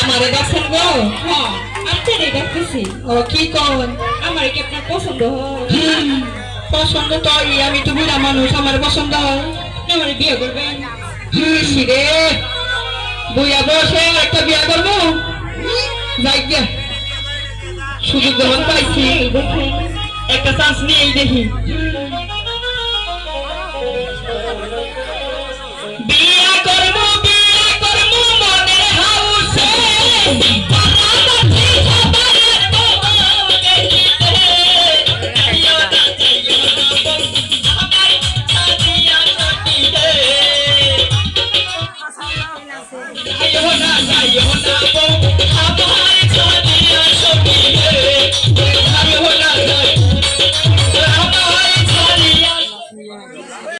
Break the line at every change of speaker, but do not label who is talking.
আমারে দেখছেন গো? হ্যাঁ আপনারে দেখতেছি ও কি কোন?
আমার কি আপনার পছন্দ
পছন্দ তো আমি তো বুড়া মানুষ আমার পছন্দ
আমার বিয়ে করবেন?
রে। বুয়া বসে একটা বিয়ে করব? যাই গিয়া। সুযোগ যখন পাইছি। একটা চান্স নিয়েই দেখি। Ay,